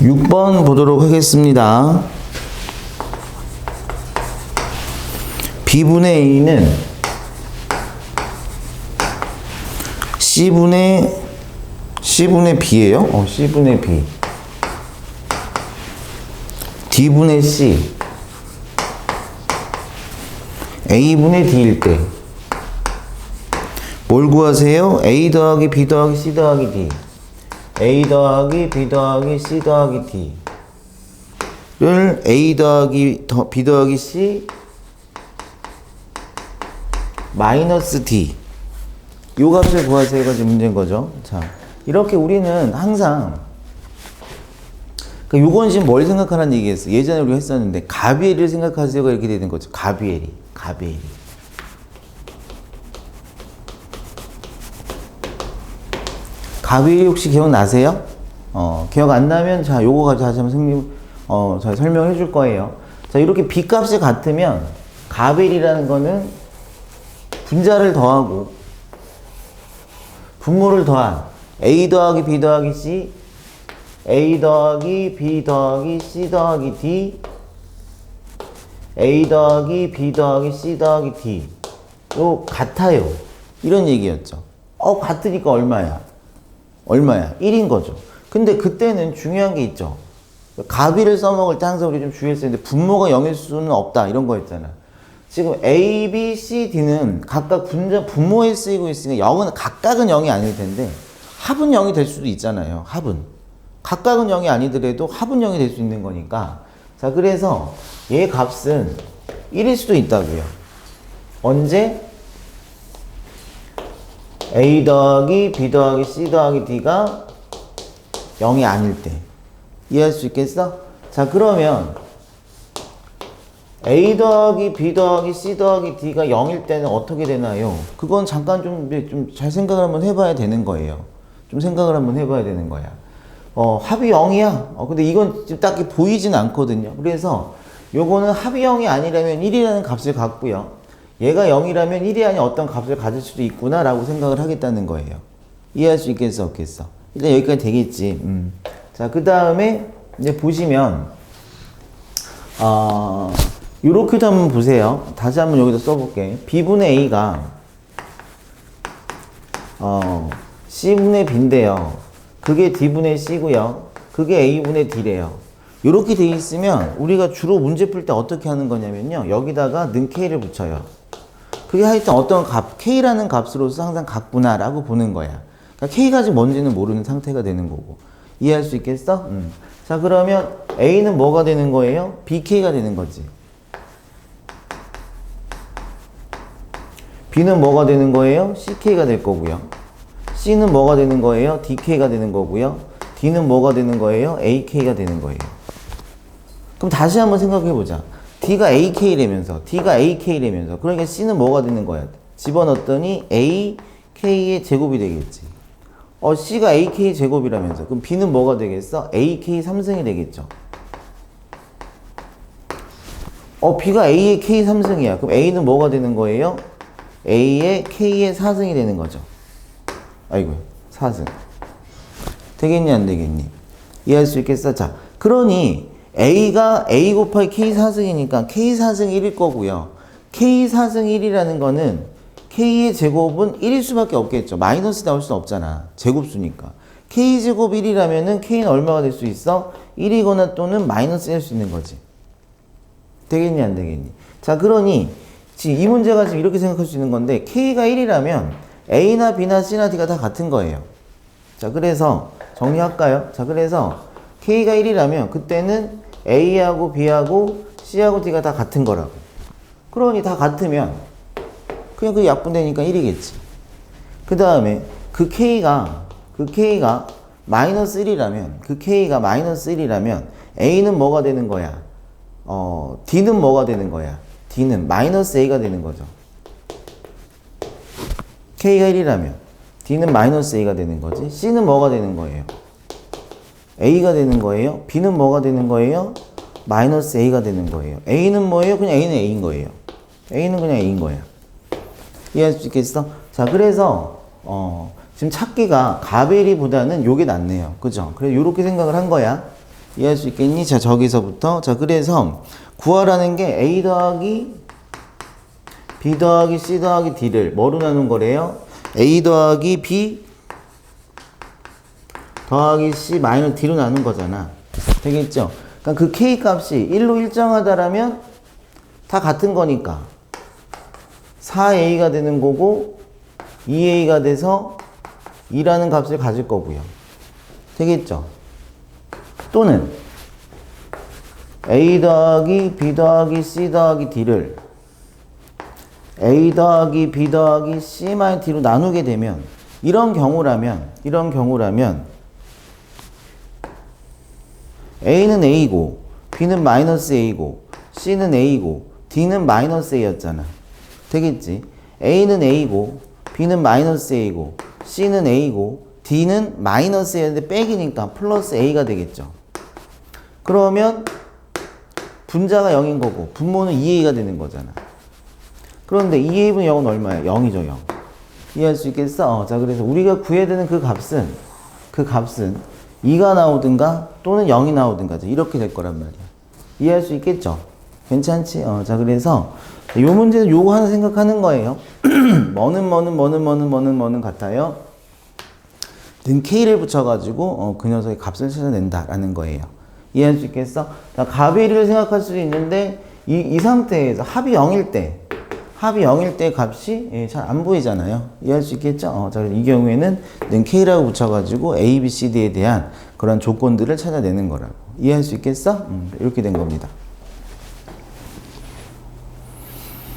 6번 보도록 하겠습니다. B분의 A는 C분의 C분의 B예요? 어, C분의 B. D분의 C. A분의 D일 때. 뭘 구하세요? A 더하기 B 더하기 C 더하기 D. A 더하기 B 더하기 C 더하기 D를 A 더하기 더- B 더하기 C 마이너스 D 요 값을 구하세요 가 지금 문제인 거죠. 자, 이렇게 우리는 항상 그 요건 지금 뭘 생각하라는 얘기겠어. 예전에 우리가 했었는데 가비엘을 생각하세요가 이렇게 되는 거죠. 가비엘이, 가비엘이. 가비엘이 혹시 기억나세요? 어, 기억 안 나면 자, 요거 가지고 다시 한번 선생님 어, 저 설명해 줄 거예요. 자, 이렇게 B 값이 같으면 가비엘이라는 거는 분자를 더하고 분모를 더한 A 더하기 B 더하기 C A 더하기 B 더하기 C 더하기 D A 더하기 B 더하기 C 더하기 D 요 같아요 이런 얘기였죠 어 같으니까 얼마야 얼마야 1인 거죠 근데 그때는 중요한 게 있죠 가비를 써먹을 때 항상 우리 좀 주의했었는데 분모가 0일 수는 없다 이런 거였잖아 지금 A, B, C, D는 각각 분자, 분모에 쓰이고 있으니까 0은 각각은 0이 아닐 텐데 합은 0이 될 수도 있잖아요. 합은. 각각은 0이 아니더라도 합은 0이 될 수 있는 거니까. 자, 그래서 얘 값은 1일 수도 있다고요. 언제? A 더하기 B 더하기 C 더하기 D가 0이 아닐 때. 이해할 수 있겠어? 자, 그러면 A 더하기 B 더하기 C 더하기 D가 0일 때는 어떻게 되나요? 그건 잠깐 좀좀잘 생각을 한번 해봐야 되는 거예요. 좀 생각을 한번 해봐야 되는 거야. 어, 합이 0이야. 어, 근데 이건 지금 딱히 보이진 않거든요. 그래서 요거는 합이 0이 아니라면 1이라는 값을 갖고요. 얘가 0이라면 1이 아닌 어떤 값을 가질 수도 있구나라고 생각을 하겠다는 거예요. 이해할 수 있겠어, 없겠어? 일단 여기까지 되겠지. 음. 자, 그 다음에 이제 보시면, 어, 요렇게도 한번 보세요. 다시 한번 여기다 써볼게. B분의 A가, 어, C분의 B인데요. 그게 D분의 C고요. 그게 A분의 D래요. 요렇게 돼 있으면 우리가 주로 문제 풀 때 어떻게 하는 거냐면요. 여기다가 는 K를 붙여요. 그게 하여튼 어떤 값, K라는 값으로서 항상 같구나라고 보는 거야. 그러니까 K가 지금 뭔지는 모르는 상태가 되는 거고. 이해할 수 있겠어? 음. 자, 그러면 A는 뭐가 되는 거예요? BK가 되는 거지. B는 뭐가 되는 거예요? CK가 될 거고요. C는 뭐가 되는 거예요? DK가 되는 거고요. D는 뭐가 되는 거예요? AK가 되는 거예요. 그럼 다시 한번 생각해 보자. D가 AK라면서, D가 AK라면서, 그러니까 C는 뭐가 되는 거야? 집어넣었더니 AK의 제곱이 되겠지. 어, C가 AK 제곱이라면서. 그럼 B는 뭐가 되겠어? AK 3승이 되겠죠. 어, B가 A의 K 3승이야. 그럼 A는 뭐가 되는 거예요? A의 K의 4승이 되는 거죠. 아이고, 4승. 되겠니, 안 되겠니? 이해할 수 있겠어? 자, 그러니 A가 A 곱하기 K 4승이니까 K 4승 1일 거고요. K 4승 1이라는 거는 K의 제곱은 1일 수밖에 없겠죠. 마이너스 나올 수는 없잖아. 제곱수니까. K 제곱 1이라면은 K는 얼마가 될 수 있어? 1이거나 또는 마이너스 될수 있는 거지. 되겠니 안 되겠니? 자 그러니 지금 이 문제가 지금 이렇게 생각할 수 있는 건데 K가 1이라면 A나 B나 C나 D가 다 같은 거예요. 자 그래서 정리할까요? 자 그래서 K가 1이라면 그때는 A하고 B하고 C하고 D가 다 같은 거라고. 그러니 다 같으면 그냥 그 약분되니까 1이겠지. 그 다음에 그 K가 그 K가 마이너스 1이라면 그 K가 마이너스 1이라면 A는 뭐가 되는 거야? 어, D는 뭐가 되는 거야? D는 마이너스 A가 되는 거죠. K가 1이라면 D는 마이너스 A가 되는 거지. C는 뭐가 되는 거예요? A가 되는 거예요. B는 뭐가 되는 거예요? 마이너스 A가 되는 거예요. A는 뭐예요? 그냥 A는 A인 거예요. A는 그냥 A인 거야. 이해할 수 있겠어? 자, 그래서 어, 지금 찾기가 가베리보다는 요게 낫네요. 그죠? 그래서 요렇게 생각을 한 거야. 이해할 수 있겠니? 자, 저기서부터. 자, 그래서 구하라는 게 A 더하기 B 더하기 C 더하기 D를 뭐로 나눈 거래요? A 더하기 B 더하기 C 마이너스 D로 나눈 거잖아. 되겠죠? 그러니까 그 K 값이 1로 일정하다라면 다 같은 거니까 4A가 되는 거고 2A가 돼서 2라는 값을 가질 거고요. 되겠죠? 또는 A 더하기 B 더하기 C 더하기 D를 A 더하기 B 더하기 C 마이너스 D로 나누게 되면 이런 경우라면 이런 경우라면 A는 A고 B는 마이너스 A고 C는 A고 D는 마이너스 A였잖아. 되겠지? A는 A고 B는 마이너스 A고 C는 A고 D는 마이너스 A인데 빼기니까 플러스 A가 되겠죠. 그러면 분자가 0인 거고 분모는 2A가 되는 거잖아. 그런데 2A분 0은 얼마야? 0이죠, 0. 이해할 수 있겠어? 어, 자, 그래서 우리가 구해야 되는 그 값은 그 값은 2가 나오든가 또는 0이 나오든가 이렇게 될 거란 말이야. 이해할 수 있겠죠? 괜찮지? 어, 자, 그래서 이 문제는 요거 하나 생각하는 거예요. 뭐는 뭐는 뭐는 뭐는 뭐는 뭐는 같아요. 는 K를 붙여가지고 어, 그 녀석의 값을 찾아낸다라는 거예요. 이해할 수 있겠어? 자, 값의 1을 생각할 수도 있는데 이, 이 상태에서 합이 0일 때 합이 0일 때 값이 예, 잘안 보이잖아요. 이해할 수 있겠죠? 어, 자, 이 경우에는 는 K라고 붙여가지고 A, B, C, D에 대한 그런 조건들을 찾아내는 거라고. 이해할 수 있겠어? 음, 이렇게 된 겁니다.